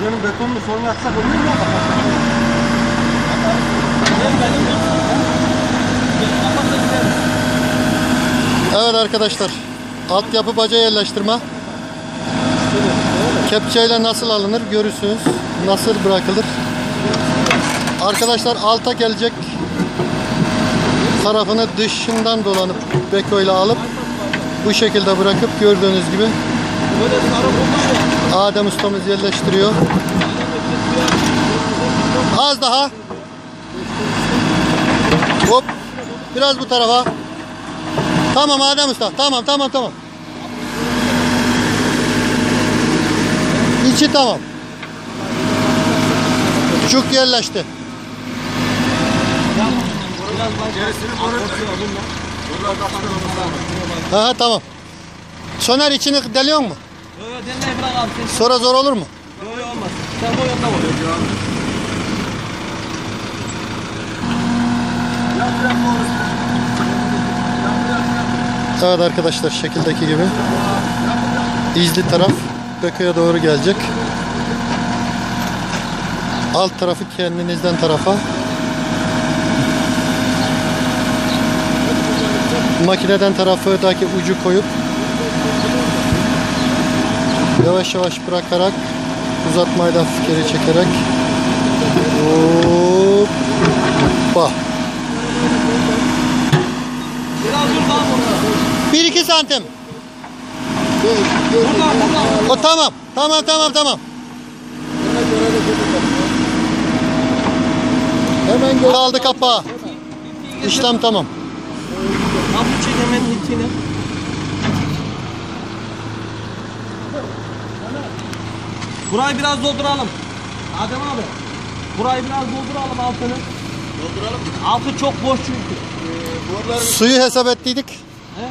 Buranın betonunu son yapsak olur mu? Evet arkadaşlar. Altyapı baca yerleştirme. Kepçeyle nasıl alınır görürsünüz. Nasıl bırakılır. Arkadaşlar alta gelecek tarafını dışından dolanıp beko ile alıp bu şekilde bırakıp gördüğünüz gibi Adem ustamız yerleştiriyor. Az daha. Hop. Biraz bu tarafa. Tamam Adem Usta. Tamam tamam tamam. İçi tamam. Çuk yerleşti. Gerisini vurur. Ha ha tamam. Soner içini deliyor mu? Yo yo deneye bırak abi sen. Sonra zor olur mu? Yo yo olmaz. Sen bu yolda vur. Evet arkadaşlar şekildeki gibi. İzli taraf Beko'ya doğru gelecek. Alt tarafı kendinizden tarafa. Makineden tarafındaki ucu koyup yavaş yavaş bırakarak uzatmayı da hafif geri çekerek Hoppa. Biraz dur daha burada. 1-2 santim. O tamam. Tamam tamam tamam. Hemen kaldı kapağı. İşlem tamam. Abi çek hemen ilkini. Burayı biraz dolduralım. Adem abi. Burayı biraz dolduralım altını. Dolduralım? Altı çok boş çünkü. Suyu hesap ettiydik. He?